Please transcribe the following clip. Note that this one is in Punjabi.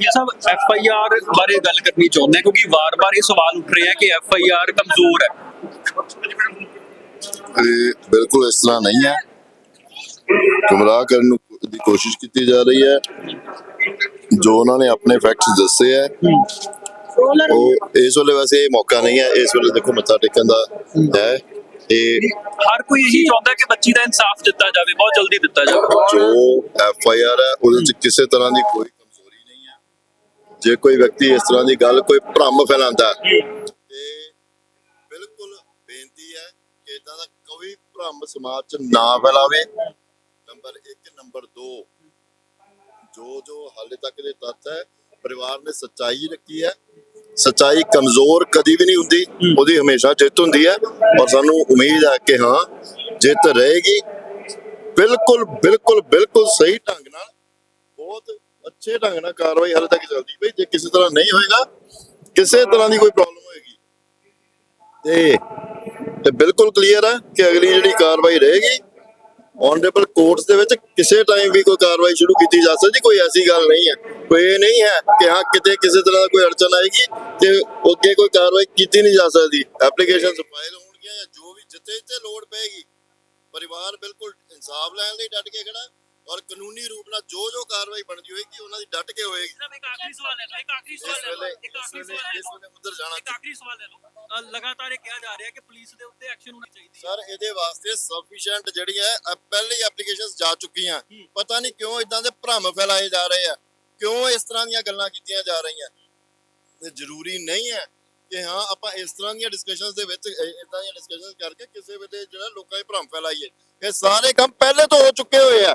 ਵਕੀਲ ਸਾਹਿਬ ਐਫ ਆਈ ਆਰ ਬਾਰੇ ਗੱਲ ਕਰਨੀ ਚਾਹੁੰਦੇ ਹਾਂ ਕਿਉਂਕਿ ਵਾਰ-ਵਾਰ ਇਹ ਸਵਾਲ ਉੱਠ ਰਿਹਾ ਕਿ ਐਫ ਆਈ ਆਰ ਕਮਜ਼ੋਰ ਹੈ। ਇਹ ਬਿਲਕੁਲ ਇਸ ਤਰ੍ਹਾਂ ਨਹੀਂ ਹੈ। ਗੁੰਮਰਾਹ ਕਰਨ ਦੀ ਕੋਸ਼ਿਸ਼ ਕੀਤੀ ਜਾ ਰਹੀ ਹੈ। ਜੋ ਉਹਨਾਂ ਨੇ ਆਪਣੇ ਫੈਕਟਸ ਦੱਸੇ ਹੈ ਉਹ ਇਸ ਵੇਲੇ ਵੈਸੇ ਇਹ ਮੌਕਾ ਨਹੀਂ ਹੈ ਇਸ ਵੇਲੇ ਦੇਖੋ ਮੱਥਾ ਟੇਕਣ ਦਾ ਹੈ। ਇਹ ਹਰ ਕੋਈ ਇਹੀ ਚਾਹੁੰਦਾ ਕਿ ਬੱਚੀ ਦਾ ਇਨਸਾਫ ਦਿੱਤਾ ਜਾਵੇ ਬਹੁਤ ਜਲਦੀ ਦਿੱਤਾ ਜਾਵੇ। ਜੋ ਐਫ ਆਈ ਆਰ ਹੈ ਉਹਦੇ ਚ ਕਿਸੇ ਤਰ੍ਹਾਂ ਦੀ ਕੋਈ ਜੇ ਕੋਈ ਵਿਅਕਤੀ ਇਸ ਤਰ੍ਹਾਂ ਦੀ ਗੱਲ ਕੋਈ ਭ੍ਰਮ ਫੈਲਾਉਂਦਾ ਤੇ ਬਿਲਕੁਲ ਬੇਨਤੀ ਹੈ ਕਿ ਇਦਾਂ ਦਾ ਕੋਈ ਭ੍ਰਮ ਸਮਾਜ ਚ ਨਾ ਫੈਲਾਵੇ। ਨੰਬਰ 1 ਨੰਬਰ 2 ਜੋ ਜੋ ਹਾਲੇ ਤੱਕ ਦੇ ਤੱਥ ਹੈ, ਪਰਿਵਾਰ ਨੇ ਸੱਚਾਈ ਰੱਖੀ ਹੈ। ਸੱਚਾਈ ਕਮਜ਼ੋਰ ਕਦੀ ਵੀ ਨਹੀਂ ਹੁੰਦੀ, ਉਹਦੀ ਹਮੇਸ਼ਾ ਜਿੱਤ ਹੁੰਦੀ ਹੈ। ਔਰ ਸਾਨੂੰ ਉਮੀਦ ਹੈ ਕਿ ਹਾਂ, ਜਿੱਤ ਰਹੇਗੀ। ਬਿਲਕੁਲ ਬਿਲਕੁਲ ਬਿਲਕੁਲ ਸਹੀ ਢੰਗ ਬਹੁਤ ਅੱਛੇ ਢੰਗ ਨਾਲ ਕਾਰਵਾਈ ਹਾਲੇ ਤੱਕ ਚੱਲਦੀ ਪਈ, ਜੇ ਕਿਸੇ ਤਰ੍ਹਾਂ ਨਹੀਂ ਹੋਏਗਾ, ਕਿਸੇ ਤਰ੍ਹਾਂ ਦੀ ਕੋਈ ਪ੍ਰੋਬਲਮ ਹੋਏਗੀ। ਤੇ ਤੇ ਬਿਲਕੁਲ ਕਲੀਅਰ ਹੈ ਕਿ ਅਗਲੀ ਜਿਹੜੀ ਕਾਰਵਾਈ ਰਹੇਗੀ ਔਨਰੇਬਲ ਕੋਰਟਸ ਦੇ ਵਿੱਚ ਕਿਸੇ ਟਾਈਮ ਵੀ ਕੋਈ ਕਾਰਵਾਈ ਸ਼ੁਰੂ ਕੀਤੀ ਜਾ ਸਕਦੀ, ਕੋਈ ਐਸੀ ਗੱਲ ਨਹੀਂ ਹੈ। ਕੋਈ ਇਹ ਨਹੀਂ ਹੈ ਕਿ ਹਾਂ, ਕਿਤੇ ਕਿਸੇ ਤਰ੍ਹਾਂ ਦਾ ਕੋਈ ਅੜਚਨ ਆਏਗੀ ਤੇ ਅੱਗੇ ਕੋਈ ਕਾਰਵਾਈ ਕੀਤੀ ਨਹੀਂ ਜਾ ਸਕਦੀ। ਐਪਲੀਕੇਸ਼ਨ ਫਾਈਲ ਹੋਣਗੀਆਂ ਜਾਂ ਜੋ ਵੀ ਜਿੱਥੇ ਜਿੱਥੇ ਲੋੜ ਪਏਗੀ, ਪਰਿਵਾਰ ਬਿਲਕੁਲ ਇਨਸਾਫ ਲੈਣ ਲਈ ਡਟ ਕੇ ਖੜਾ। ਔਰ ਕਾਨੂੰਨੀ ਰੂਪ ਨਾਲ ਜੋ ਜੋ ਕਾਰਵਾਈ ਬਣਦੀ ਹੋਏਗੀ ਉਹਨਾਂ ਦੀ ਡਟ ਕੇ ਹੋਏਗੀ। ਇੱਕ ਆਖਰੀ ਸਵਾਲ ਲੈ ਲਓ ਇੱਕ ਆਖਰੀ ਸਵਾਲ ਲੈ ਲਓ ਇੱਕ ਆਖਰੀ ਵੇਲੇ ਸਵਾਲ ਲੈ ਲਓ ਵੇਲੇ ਉੱਧਰ ਜਾਣਾ ਇੱਕ ਆਖਰੀ ਸਵਾਲ ਲੈ ਲਓ। ਲਗਾਤਾਰ ਇਹ ਕਿਹਾ ਜਾ ਰਿਹਾ ਕਿ ਪੁਲਿਸ ਦੇ ਉੱਤੇ ਐਕਸ਼ਨ ਹੋਣਾ ਚਾਹੀਦੀ ਹੈ। ਸਰ ਇਹਦੇ ਵਾਸਤੇ ਸਫੀਸ਼ੀਐਂਟ ਜਿਹੜੀ ਹੈ ਪਹਿਲੇ ਹੀ ਐਪਲੀਕੇਸ਼ਨਸ ਜਾ ਚੁੱਕੀਆਂ। ਪਤਾ ਨਹੀਂ ਕਿਉਂ ਇਦਾਂ ਦੇ ਭ੍ਰਮ ਫੈਲਾਏ ਜਾ ਰਹੇ ਆ। ਕਿਉਂ ਇਸ ਤਰ੍ਹਾਂ ਦੀਆਂ ਗੱਲਾਂ ਕੀਤੀਆਂ ਜਾ ਰਹੀਆਂ? ਇਹ ਜ਼ਰੂਰੀ ਨਹੀਂ ਹੈ ਕਿ ਹਾਂ ਆਪਾਂ ਇਸ ਤਰ੍ਹਾਂ ਦੀਆਂ ਡਿਸਕਸ਼ਨਸ ਦੇ ਵਿੱਚ ਇਦਾਂ ਦੀਆਂ ਡਿਸਕਸ਼ਨਸ ਕਰਕੇ ਕਿਸੇ ਵੇਲੇ ਜਿਹੜਾ ਲੋਕਾਂ 'ਚ ਭ੍ਰਮ ਫੈਲਾਈਏ। ਇਹ ਸਾਰੇ ਕੰਮ ਪਹਿਲੇ ਤੋਂ ਹੋ ਚੁੱਕੇ ਹੋਏ ਆ।